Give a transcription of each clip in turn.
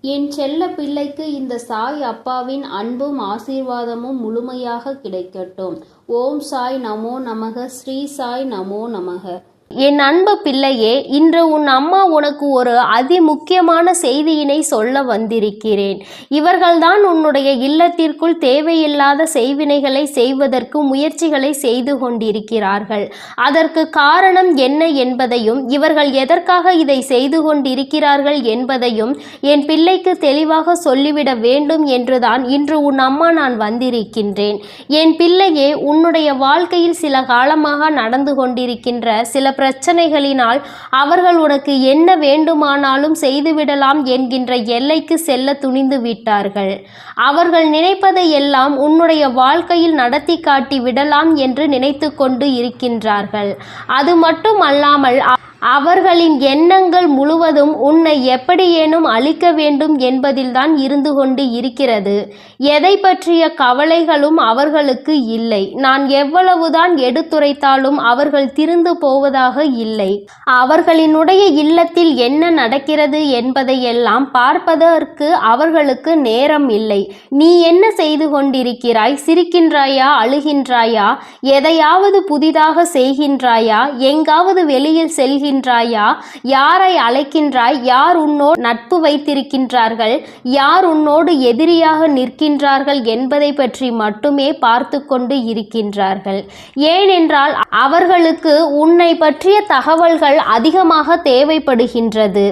என் செல்ல பிள்ளைக்கு இந்த சாய் அப்பாவின் அன்பும் ஆசீர்வாதமும் முழுமையாக கிடைக்கட்டும். ஓம் சாய் நமோ நமக ஸ்ரீ சாய் நமோ நமக. என் அன்பு பிள்ளையே இன்று உன் அம்மா உனக்கு ஒரு அதி முக்கியமான செய்தியினை சொல்ல வந்திருக்கிறேன். இவர்கள்தான் உன்னுடைய இல்லத்திற்குள் தேவையில்லாத செய்வினைகளை செய்வதற்கு முயற்சிகளை செய்து கொண்டிருக்கிறார்கள். அதற்கு காரணம் என்ன என்பதையும் இவர்கள் எதற்காக இதை செய்து கொண்டிருக்கிறார்கள் என்பதையும் என் பிள்ளைக்கு தெளிவாக சொல்லிவிட வேண்டும் என்றுதான் இன்று உன் அம்மா நான் வந்திருக்கின்றேன். என் பிள்ளையே உன்னுடைய வாழ்க்கையில் சில காலமாக நடந்து கொண்டிருக்கின்ற சில பிரச்சனைகளினால் அவர்கள் உனக்கு என்ன வேண்டுமானாலும் செய்துவிடலாம் என்கின்ற எல்லைக்கு செல்ல துணிந்து விட்டார்கள். அவர்கள் நினைப்பதை எல்லாம் உன்னுடைய வாழ்க்கையில் நடத்தி காட்டி விடலாம் என்று நினைத்து கொண்டு இருக்கின்றார்கள். அது மட்டும் அல்லாமல் அவர்களின் எண்ணங்கள் முழுவதும் உன்னை எப்படியேனும் அழிக்க வேண்டும் என்பதில்தான் இருந்து கொண்டு இருக்கிறது. எதை பற்றிய கவலைகளும் அவர்களுக்கு இல்லை. நான் எவ்வளவுதான் எடுத்துரைத்தாலும் அவர்கள் திருந்து போவதாக இல்லை. அவர்களினுடைய இல்லத்தில் என்ன நடக்கிறது என்பதையெல்லாம் பார்ப்பதற்கு அவர்களுக்கு நேரம் இல்லை. நீ என்ன செய்து கொண்டிருக்கிறாய்? சிரிக்கின்றாயா? அழுகின்றாயா? எதையாவது புதிதாக செய்கின்றாயா? எங்காவது வெளியில் செல்கின்றாயா யாரை அழைக்கின்றாய்? யார் உன்னோடு நட்பு வைத்திருக்கின்றார்கள்? யார் உன்னோடு எதிரியாக நிற்கின்றார்கள் என்பதை பற்றி மட்டுமே பார்த்து கொண்டு இருக்கின்றார்கள். ஏனென்றால் அவர்களுக்கு உன்னை பற்றிய தகவல்கள் அதிகமாக தேவைப்படுகின்றது.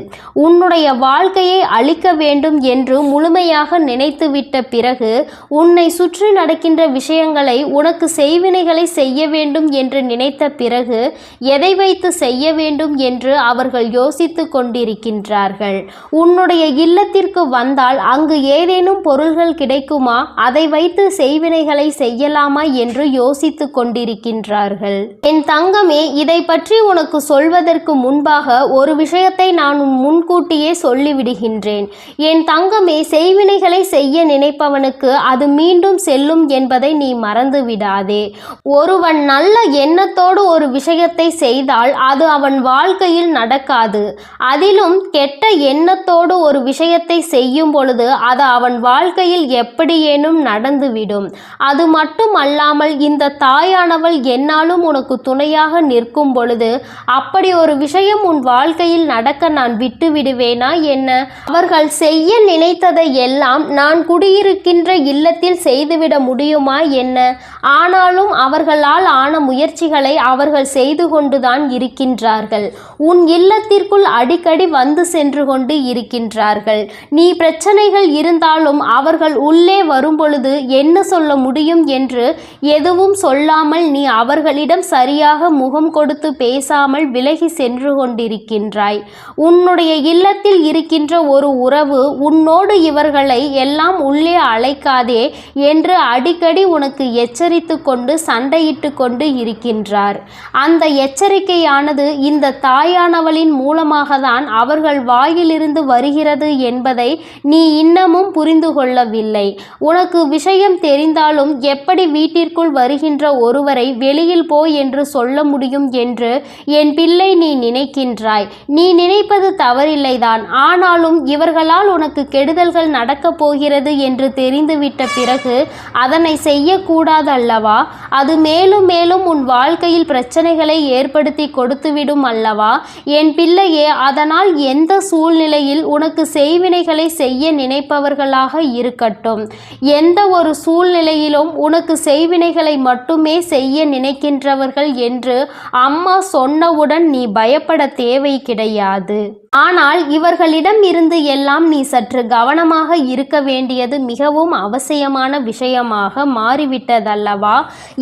உன்னுடைய வாழ்க்கையை அழிக்க வேண்டும் என்று முழுமையாக நினைத்துவிட்ட பிறகு உன்னை சுற்றி நடக்கின்ற விஷயங்களை உனக்கு செய்வினைகளை செய்ய வேண்டும் என்று நினைத்த பிறகு எதை வைத்து செய்ய வேண்டும் என்று அவர்கள் யோசித்து கொண்டிருக்கின்றார்கள். உன்னுடைய இல்லத்திற்கு வந்தால் அங்கு ஏதேனும் பொருள்கள் கிடைக்குமா? அதை வைத்து செய்வினைகளை செய்யலாமா என்று யோசித்து கொண்டிருக்கின்றார்கள். என் தங்கமே இதை பற்றி உனக்கு சொல்வதற்கு முன்பாக ஒரு விஷயத்தை நான் முன்கூட்டியே சொல்லிவிடுகின்றேன். என் தங்கமே செய்வினைகளை செய்ய நினைப்பவனுக்கு அது மீண்டும் செல்லும் என்பதை நீ மறந்து விடாதே ஒருவன் நல்ல எண்ணத்தோடு ஒரு விஷயத்தை செய்தால் அது அவன் வாழ்க்கையில் நடக்காது. அதிலும் கெட்ட எண்ணத்தோடு ஒரு விஷயத்தை செய்யும் பொழுது அது அவன் வாழ்க்கையில் எப்படியேனும் நடந்துவிடும். அது மட்டும் அல்லாமல் இந்த தாயானவள் என்னாலும் உனக்கு துணையாக நிற்கும் பொழுது அப்படி ஒரு விஷயம் உன் வாழ்க்கையில் நடக்க நான் விட்டு விடுவேனா என்ன? அவர்கள் செய்ய நினைத்ததை எல்லாம் நான் குடியிருக்கின்ற இல்லத்தில் செய்துவிட முடியுமா என்ன? ஆனாலும் அவர்களால் ஆன முயற்சிகளை அவர்கள் செய்து கொண்டுதான் இருக்கின்றார்கள். உன் இல்லத்திற்குள் அடிக்கடி வந்து சென்று கொண்டு இருக்கின்றார்கள். நீ பிரச்சனைகள் இருந்தாலும் அவர்கள் உள்ளே வரும்பொழுது என்ன சொல்ல முடியும் என்று எதுவும் சொல்லாமல் நீ அவர்களிடம் சரியாக முகம் கொடுத்து பேசாமல் விலகி சென்று கொண்டிருக்கின்றாய். உன்னுடைய இல்லத்தில் இருக்கின்ற ஒரு உறவு உன்னோடு இவர்களை எல்லாம் உள்ளே அழைக்காதே என்று அடிக்கடி உனக்கு எச்சரித்து கொண்டு சண்டையிட்டு கொண்டு இருக்கின்றார். அந்த எச்சரிக்கையானது இந்த தாயானவளின் மூலமாக தான் அவர்கள் வாயிலிருந்து வருகிறது என்பதை நீ இன்னமும் புரிந்து கொள்ளவில்லை. உனக்கு விஷயம் தெரிந்தாலும் எப்படி வீட்டிற்குள் வருகின்ற ஒருவரை வெளியில் போ என்று சொல்ல முடியும் என்று என் பிள்ளை நீ நினைக்கின்றாய். நீ நினைப்பது தவறில்லைதான். ஆனாலும் இவர்களால் உனக்கு கெடுதல்கள் நடக்கப் போகிறது என்று தெரிந்துவிட்ட பிறகு அதனை செய்யக்கூடாதல்லவா? அது மேலும் மேலும் உன் வாழ்க்கையில் பிரச்சனைகளை ஏற்படுத்தி கொடுத்துவிடும் அல்ல அல்லவா என் பிள்ளையே அதனால் எந்த சூழ்நிலையில் உனக்கு செய்வினைகளை செய்ய நினைப்பவர்களாக இருக்கட்டும். எந்த ஒரு சூழ்நிலையிலும் உனக்கு செய்வினைகளை மட்டுமே செய்ய நினைக்கின்றவர்கள் என்று அம்மா சொன்னவுடன் நீ பயப்பட தேவை கிடையாது ஆனால் இவர்களிடம் இருந்து எல்லாம் நீ சற்று கவனமாக இருக்க வேண்டியது மிகவும் அவசியமான விஷயமாக மாறிவிட்டதல்லவா?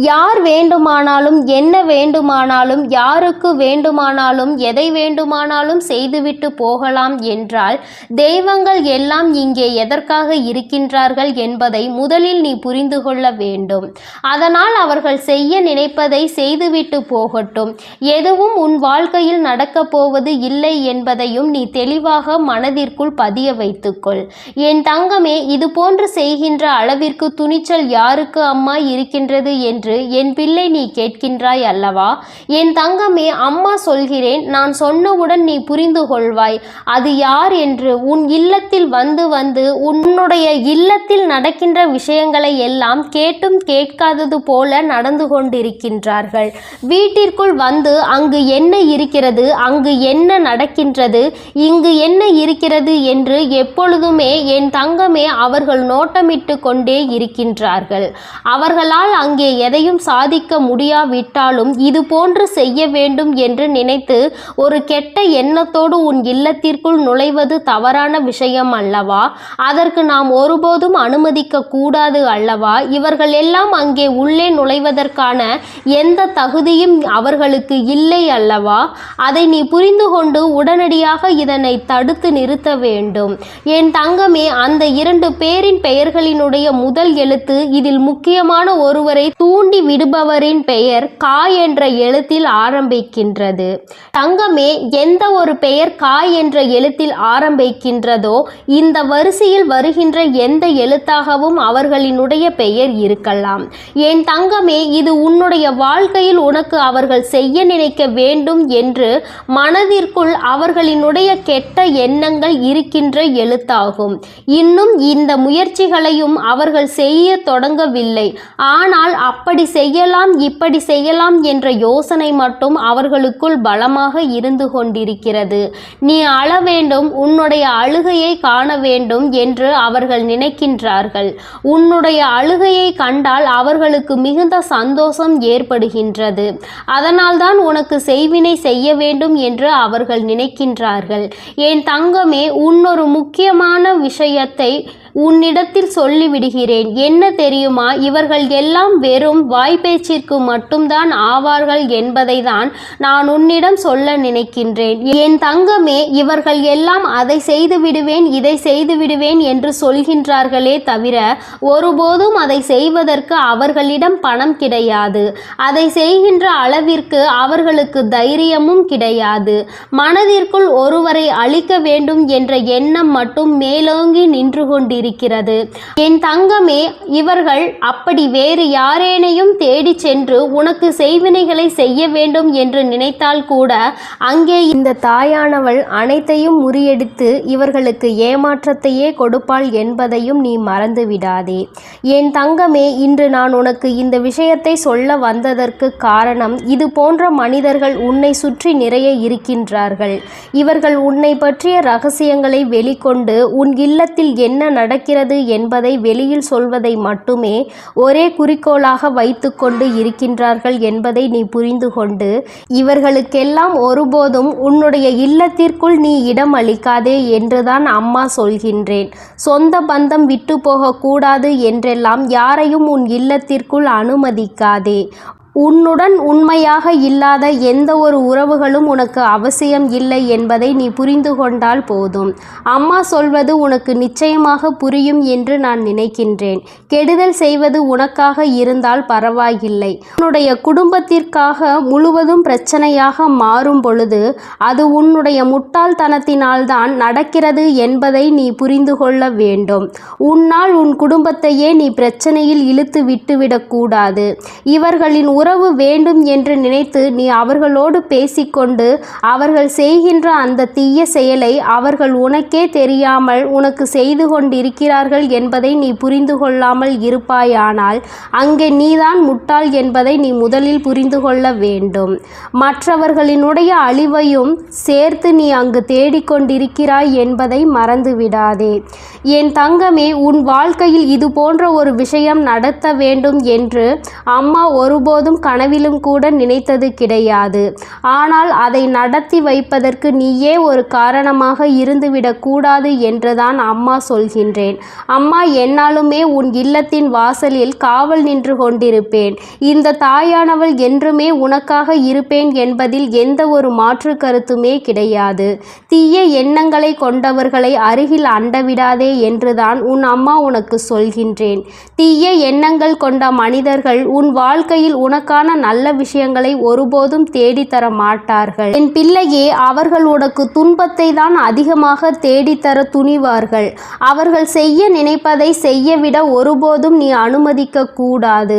யார் வேண்டுமானாலும் என்ன வேண்டுமானாலும் யாருக்கு வேண்டுமானாலும் எதை வேண்டுமானாலும் செய்துவிட்டு போகலாம் என்றால் தெய்வங்கள் எல்லாம் இங்கே எதற்காக இருக்கின்றார்கள் என்பதை முதலில் நீ புரிந்து கொள்ள வேண்டும். அதனால் அவர்கள் செய்ய நினைப்பதை செய்துவிட்டு போகட்டும். எதுவும் உன் வாழ்க்கையில் நடக்கப் போவது இல்லை என்பதையும் நீ தெளிவாக மனதிற்குள் பதிய வைத்துக்கொள். என் தங்கமே இது போன்று செய்கின்ற அளவிற்கு துணிச்சல் யாருக்கு அம்மா இருக்கின்றது என்று என் பிள்ளை நீ கேட்கின்றாய் அல்லவா? என் தங்கமே அம்மா சொல்கிற சொல்கிறேன் நான் சொன்னவுடன் நீ புரிந்து கொள்வாய் அது யார் என்று உன் இல்லத்தில் வந்து வந்து உன்னுடைய இல்லத்தில் நடக்கின்ற விஷயங்களை எல்லாம் கேட்டும் கேட்காதது போல நடந்து கொண்டிருக்கின்றார்கள். வீட்டிற்குள் வந்து அங்கு என்ன இருக்கிறது அங்கு என்ன நடக்கின்றது இங்கு என்ன இருக்கிறது என்று எப்பொழுதுமே என் தங்கமே அவர்கள் நோட்டமிட்டு கொண்டே இருக்கின்றார்கள். அவர்களால் அங்கே எதையும் சாதிக்க முடியாவிட்டாலும் இது போன்று செய்ய வேண்டும் என்று நினைத்து ஒரு கெட்ட எண்ணத்தோடு உன் இல்லத்திற்குள் நுழைவது தவறான விஷயம் அல்லவா? அதற்கு நாம் ஒருபோதும் அனுமதிக்க கூடாது அல்லவா? இவர்கள் எல்லாம் அங்கே உள்ளே நுழைவதற்கான எந்த தகுதியும் அவர்களுக்கு இல்லை அல்லவா? அதை நீ புரிந்து கொண்டு உடனடியாக இதனை தடுத்து நிறுத்த வேண்டும். என் தங்கமே அந்த இரண்டு பேரின் பெயர்களினுடைய முதல் எழுத்து இதில் முக்கியமான ஒருவரை தூண்டி விடுபவரின் பெயர் கா என்ற எழுத்தில் ஆரம்பிக்கின்றது. தங்கமே எந்த ஒரு பெயர் கா என்ற எழுத்தில் ஆரம்பிக்கின்றதோ இந்த வரிசையில் வருகின்ற எந்த எழுத்தாகவும் அவர்களினுடைய பெயர் இருக்கலாம். என் தங்கமே இது உன்னுடைய வாழ்க்கையில் உனக்கு அவர்கள் செய்ய நினைக்க வேண்டும் என்று மனதிற்குள் அவர்களினுடைய கெட்ட எண்ணங்கள் இருக்கின்ற எழுத்தாகும். இன்னும் இந்த முயற்சிகளையும் அவர்கள் செய்ய தொடங்கவில்லை. ஆனால் அப்படி செய்யலாம் இப்படி செய்யலாம் என்ற யோசனை மட்டும் அவர்களுக்குள் பல பலமாக இருந்து கொண்டிருக்கிறது. நீ அழ வேண்டும் உன்னுடைய அழுகையை காண வேண்டும் என்று அவர்கள் நினைக்கின்றார்கள். உன்னுடைய அழுகையை கண்டால் அவர்களுக்கு மிகுந்த சந்தோஷம் ஏற்படுகின்றது. அதனால்தான் உனக்கு செய்வினை செய்ய வேண்டும் என்று அவர்கள் நினைக்கின்றார்கள். என் தங்கமே உன்னொரு முக்கியமான விஷயத்தை உன்னிடத்தில் சொல்லிவிடுகிறேன். என்ன தெரியுமா? இவர்கள் எல்லாம் வெறும் வாய்ப்பேச்சிற்கு மட்டும்தான் ஆவார்கள் என்பதை தான் நான் உன்னிடம் சொல்ல நினைக்கின்றேன். என் தங்கமே இவர்கள் எல்லாம் அதை செய்து விடுவேன் இதை செய்து விடுவேன் என்று சொல்கின்றார்களே தவிர ஒருபோதும் அதை செய்வதற்கு அவர்களிடம் பணம் கிடையாது. அதை செய்கின்ற அளவிற்கு அவர்களுக்கு தைரியமும் கிடையாது. மனதிற்குள் ஒருவரை அழிக்க வேண்டும் என்ற எண்ணம் மட்டும் மேலோங்கி நின்று கொண்டிருக்கிறது என் தங்கமே இவர்கள் அப்படி வேறு யாரேனையும் தேடி சென்று உனக்கு செய்வினைகளை செய்ய வேண்டும் என்று நினைத்தால் கூட அங்கே இந்த தாயானவள் அனைத்தையும் முறியடித்து இவர்களுக்கு ஏமாற்றத்தையே கொடுப்பாள் என்பதையும் நீ மறந்து விடாதே என் தங்கமே இன்று நான் உனக்கு இந்த விஷயத்தை சொல்ல வந்ததற்கு காரணம் இது போன்ற மனிதர்கள் உன்னை சுற்றி நிறைய இருக்கின்றார்கள். இவர்கள் உன்னை பற்றிய ரகசியங்களை வெளிக்கொண்டு உன் இல்லத்தில் என்ன நட நடக்கிறது என்பதை வெளியில் சொல்வதை மட்டுமே ஒரே குறிக்கோளாக வைத்துக்கொண்டு இருக்கின்றார்கள் என்பதை நீ புரிந்து கொண்டு இவர்களுக்கெல்லாம் ஒருபோதும் உன்னுடைய இல்லத்திற்குள் நீ இடம் அளிக்காதே என்றுதான் அம்மா சொல்கின்றேன். சொந்த பந்தம் விட்டு போகக்கூடாது என்றெல்லாம் யாரையும் உன் இல்லத்திற்குள் அனுமதிக்காதே. உன்னுடன் உண்மையாக இல்லாத எந்த ஒரு உறவுகளும் உனக்கு அவசியம் இல்லை என்பதை நீ புரிந்து கொண்டால் போதும். அம்மா சொல்வது உனக்கு நிச்சயமாக புரியும் என்று நான் நினைக்கின்றேன். கெடுதல் செய்வது உனக்காக இருந்தால் பரவாயில்லை. உன்னுடைய குடும்பத்திற்காக முழுவதும் பிரச்சனையாக மாறும் பொழுது அது உன்னுடைய முட்டாள்தனத்தினால்தான் நடக்கிறது என்பதை நீ புரிந்து கொள்ள வேண்டும். உன்னால் உன் குடும்பத்தையே நீ பிரச்சனையில் இழுத்து விட்டுவிடக்கூடாது இவர்களின் உறவு வேண்டும் என்று நினைத்து நீ அவர்களோடு பேசிக்கொண்டு அவர்கள் செய்கின்ற அந்த தீய செயலை அவர்கள் உனக்கே தெரியாமல் உனக்கு செய்து கொண்டிருக்கிறார்கள் என்பதை நீ புரிந்து கொள்ளாமல் இருப்பாயானால் அங்கே நீதான் முட்டாள் என்பதை நீ முதலில் புரிந்து கொள்ள வேண்டும். மற்றவர்களினுடைய அழிவையும் சேர்த்து நீ அங்கு தேடிக்கொண்டிருக்கிறாய் என்பதை மறந்து விடாதே என் தங்கமே உன் வாழ்க்கையில் இது போன்ற ஒரு விஷயம் நடத்த வேண்டும் என்று அம்மா ஒருபோதும் கனவிலும் கூட நினைத்தது கிடையாது. ஆனால் அதை நடத்தி வைப்பதற்கு நீயே ஒரு காரணமாக இருந்துவிடக்கூடாது என்றுதான் அம்மா சொல்கின்றேன். அம்மா என்னாலுமே உன் இல்லத்தின் வாசலில் காவல் நின்று கொண்டிருப்பேன். இந்த தாயானவள் என்றுமே உனக்காக இருப்பேன் என்பதில் எந்த ஒரு மாற்று கருத்துமே கிடையாது. தீய எண்ணங்களை கொண்டவர்களை அருகில் அண்டவிடாதே என்றுதான் உன் அம்மா உனக்கு சொல்கின்றேன். தீய எண்ணங்கள் கொண்ட மனிதர்கள் உன் வாழ்க்கையில் உனக்கு உனக்கான நல்ல விஷயங்களை ஒருபோதும் தேடித்தர மாட்டார்கள் என் பிள்ளையே அவர்கள் உனக்கு துன்பத்தை தான் அதிகமாக தேடித்தர துணிவார்கள். அவர்கள் செய்ய நினைப்பதை செய்யவிட ஒருபோதும் நீ அனுமதிக்க கூடாது.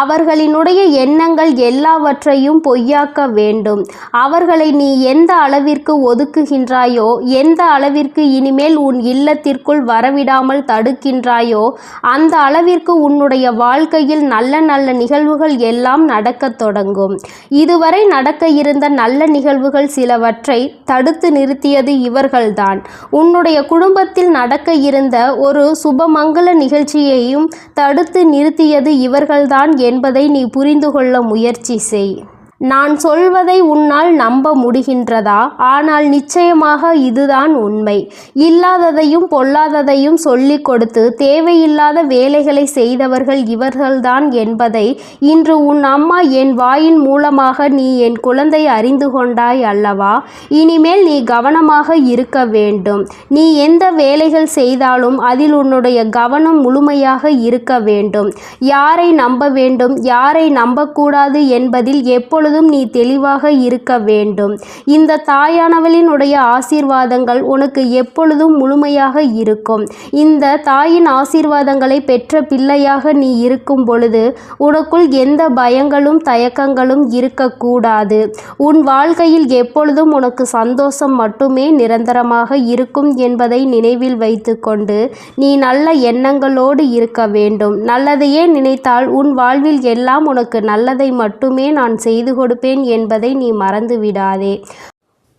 அவர்களினுடைய எண்ணங்கள் எல்லாவற்றையும் பொய்யாக்க வேண்டும். அவர்களை நீ எந்த அளவிற்கு ஒதுக்குகின்றாயோ எந்த அளவிற்கு இனிமேல் உன் இல்லத்திற்குள் வரவிடாமல் தடுக்கின்றாயோ அந்த அளவிற்கு உன்னுடைய வாழ்க்கையில் நல்ல நல்ல நிகழ்வுகள் எல்லாம் நடக்கத் தொடங்கும். இதுவரை நடக்க இருந்த நல்ல நிகழ்வுகள் சிலவற்றை தடுத்து நிறுத்தியது இவர்கள்தான். உன்னுடைய குடும்பத்தில் நடக்க இருந்த ஒரு சுபமங்கல நிகழ்ச்சியையும் தடுத்து நிறுத்தியது இவர்கள்தான் என்பதை நீ புரிந்து கொள்ள முயற்சி செய். நான் சொல்வதை உன்னால் நம்ப முடிகின்றதா? ஆனால் நிச்சயமாக இதுதான் உண்மை. இல்லாததையும் பொல்லாததையும் சொல்லிக் கொடுத்து தேவையில்லாத வேலைகளை செய்தவர்கள் இவர்கள்தான் என்பதை இன்று உன் அம்மா என் வாயின் மூலமாக நீ என் குழந்தை அறிந்து கொண்டாய் அல்லவா? இனிமேல் நீ கவனமாக இருக்க வேண்டும். நீ எந்த வேலைகள் செய்தாலும் அதில் உன்னுடைய கவனம் முழுமையாக இருக்க வேண்டும். யாரை நம்ப வேண்டும்? யாரை நம்பக்கூடாது என்பதில் எப்பொழுது எப்பொழுதும் நீ தெளிவாக இருக்க வேண்டும். இந்த தாயானவளினுடைய ஆசீர்வாதங்கள் உனக்கு எப்பொழுதும் முழுமையாக இருக்கும். இந்த தாயின் ஆசீர்வாதங்களை பெற்ற பிள்ளையாக நீ இருக்கும் பொழுது உனக்குள் எந்த பயங்களும் தயக்கங்களும் இருக்கக்கூடாது. உன் வாழ்க்கையில் எப்பொழுதும் உனக்கு சந்தோஷம் மட்டுமே நிரந்தரமாக இருக்கும் என்பதை நினைவில் வைத்துக்கொண்டு நீ நல்ல எண்ணங்களோடு இருக்க வேண்டும். நல்லதையே நினைத்தால் உன் வாழ்வில் எல்லாம் உனக்கு நல்லதை மட்டுமே நான் செய்து கொடுப்பேன் என்பதை நீ மறந்து விடாதே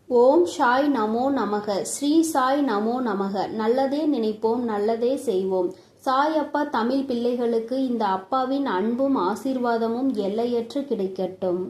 ஓம் சாய் நமோ நமக. ஸ்ரீ சாய் நமோ நமக. நல்லதே நினைப்போம் நல்லதே செய்வோம். சாய் அப்பா தமிழ் பிள்ளைகளுக்கு இந்த அப்பாவின் அன்பும் ஆசீர்வாதமும் எல்லையற்று கிடைக்கட்டும்.